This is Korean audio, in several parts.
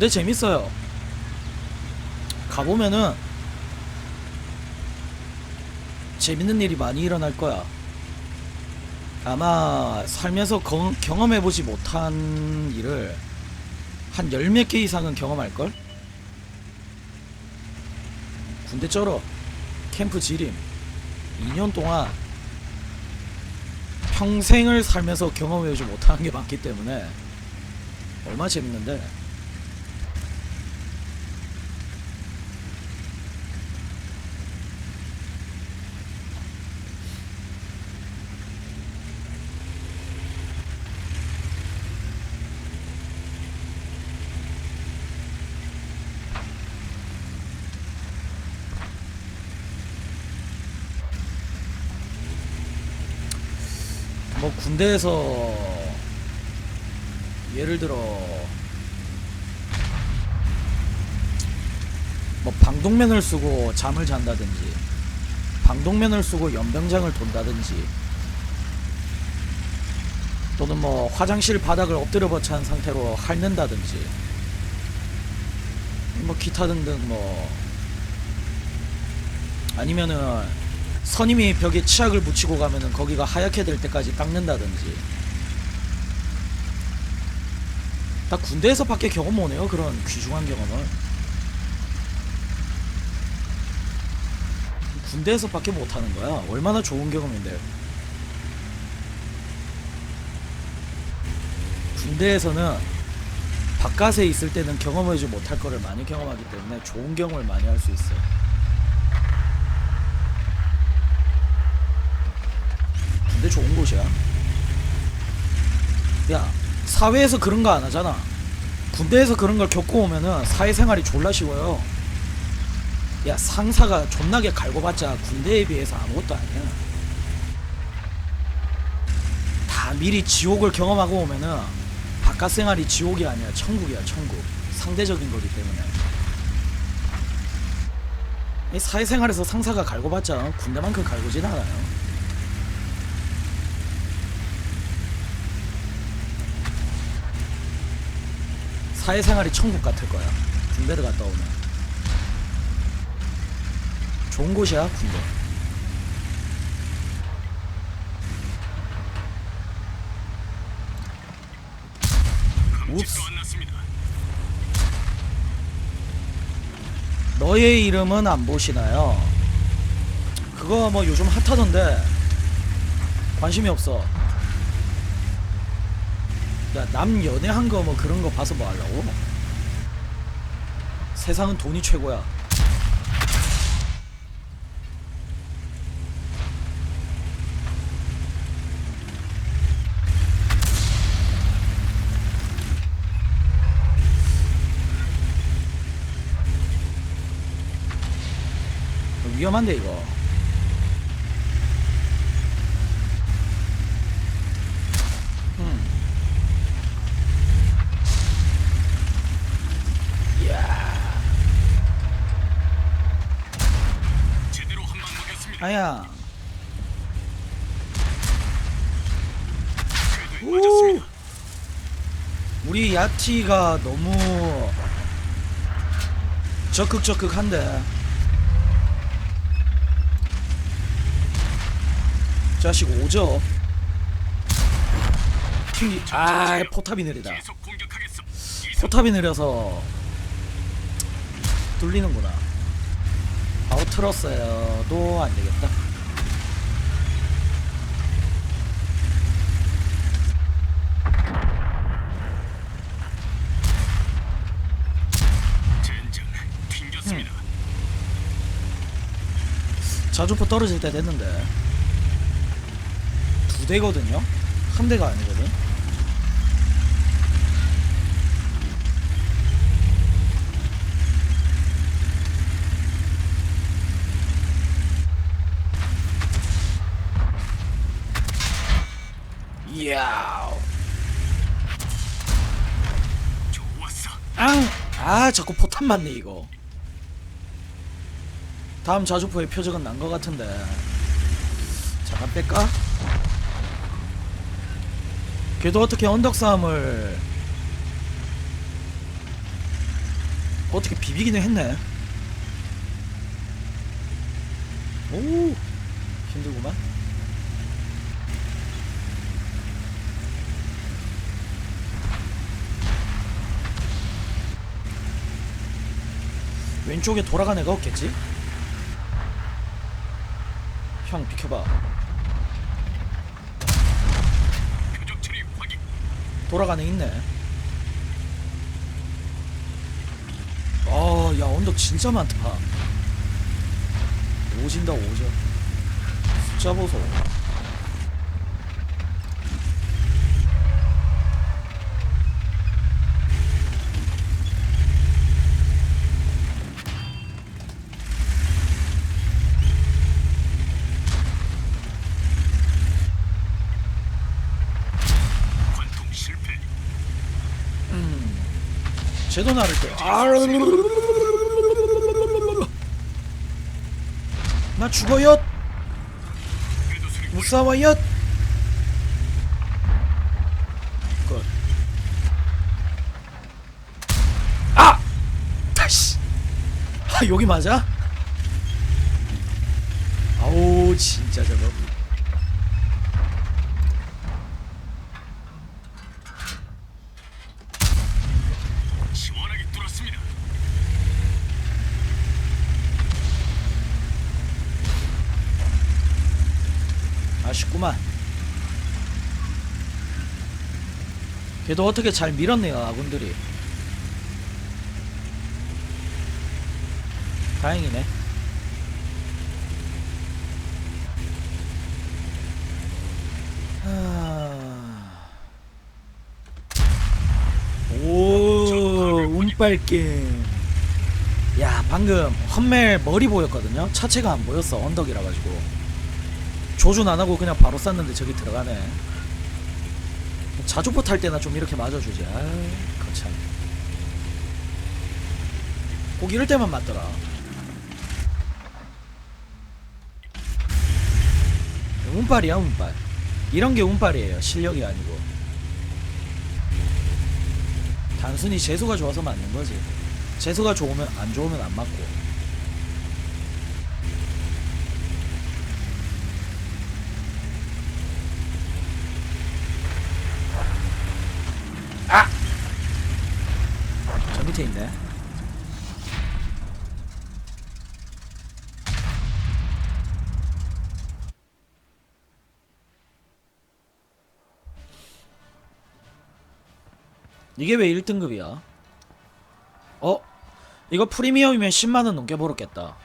군대 재밌어요. 가보면은 재밌는 일이 많이 일어날 거야. 아마 살면서 경, 경험해보지 못한 일을 한 열 몇 개 이상은 경험할걸? 군대 쩔어. 캠프 지림. 2년 동안 평생을 살면서 경험해보지 못하는 게 많기 때문에 얼마나 재밌는데. 뭐 군대에서 예를 들어 뭐 방독면을 쓰고 잠을 잔다든지 방독면을 쓰고 연병장을 돈다든지 또는 뭐 화장실 바닥을 엎드려 버찬 상태로 핥는다든지 뭐 기타 등등 뭐 아니면은 선임이 벽에 치약을 묻히고 가면은 거기가 하얗게 될 때까지 닦는다든지. 다 군대에서 밖에 경험 못해요 그런 귀중한 경험을. 군대에서 밖에 못하는 거야. 얼마나 좋은 경험인데. 군대에서는 바깥에 있을 때는 경험하지 못할 거를 많이 경험하기 때문에 좋은 경험을 많이 할 수 있어 군대 좋은 곳이야. 야, 사회에서 그런 거 안 하잖아. 군대에서 그런 걸 겪고 오면은 사회생활이 졸라 쉬워요. 야, 상사가 존나게 갈고봤자 군대에 비해서 아무것도 아니야. 다 미리 지옥을 경험하고 오면은 바깥 생활이 지옥이 아니야. 천국이야, 천국. 상대적인 거기 때문에. 이 사회생활에서 상사가 갈고봤자 군대만큼 갈고진 않아요. 사회생활이 천국 같을 거야. 군대를 갔다 오면. 좋은 곳이야, 군대. 너의 이름은 안 보시나요? 그거 뭐 요즘 핫하던데 관심이 없어. 야, 남 연애한 거 뭐 그런 거 봐서 뭐 하려고? 세상은 돈이 최고야. 위험한데 이거. 음. 이야. 제대로 한 방 먹였습니다. 아야. 맞았습니다. 우리 야티가 너무 적극적극한데 자식 오죠 튕기 아 포탑이 느리다. 포탑이 느려서 뚫리는구나 틀었어요도 안 되겠다. 젠장 튕겼습니다. 자주포 떨어질 때 됐는데. 두 대거든요? 한 대가 아니거든 이야 좋았어. 앙! 아 자꾸 포탄 맞네 이거 다음 자주포의 표적은 난 것 같은데 잠깐 뺄까? 걔도 어떻게 언덕 싸움을 어떻게 비비기는 했네 오 힘들구만 왼쪽에 돌아간 애가 없겠지? 형 비켜봐. 애 있네. 아야 언덕 진짜 많다. 오진다 오져 숫자 보소 관통 실패. 쟤도 나를 때. 나 죽어요. 무사와요. 굿. 아! 다시. 아 여기 맞아? 아우 진짜 저거. 시원하게 뚫었습니다. 아쉽구만. 걔도 어떻게 잘 밀었네요, 아군들이. 다행이네. 하... 오, 운빨게. 야, 방금 험멜 머리 보였거든요. 차체가 안 보였어, 언덕이라 가지고. 조준 안 하고 그냥 바로 쐈는데 저기 들어가네. 자주포 탈 때나 좀 이렇게 맞아주지. 아, 거참. 꼭 이럴 때만 맞더라. 운빨이야 운빨. 이런 게 운빨이에요. 실력이 아니고. 단순히 재수가 좋아서 맞는 거지. 재수가 좋으면 안 좋으면 안 맞고. 저 밑에 있네. 이게 왜 1등급이야? 어? 이거 프리미엄이면 10만원 넘게 벌었겠다.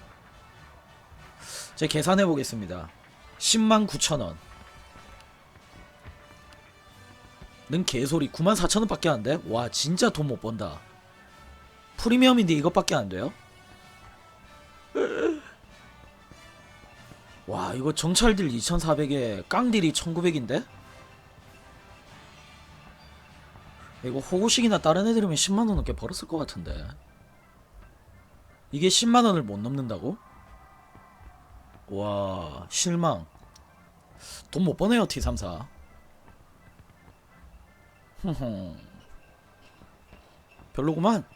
제 계산해 보겠습니다. 10만 9천원. 는 개소리 9만 4천원 밖에 안 돼? 와 진짜 돈 못 번다. 프리미엄인데 이것밖에 안 돼요? 와 이거 정찰딜 2400에 깡딜이 1900인데? 이거 호구식이나 다른 애들이면 10만원 넘게 벌었을 것 같은데 이게 10만원을 못 넘는다고? 와 실망 돈 못 버네요 T34 별로구만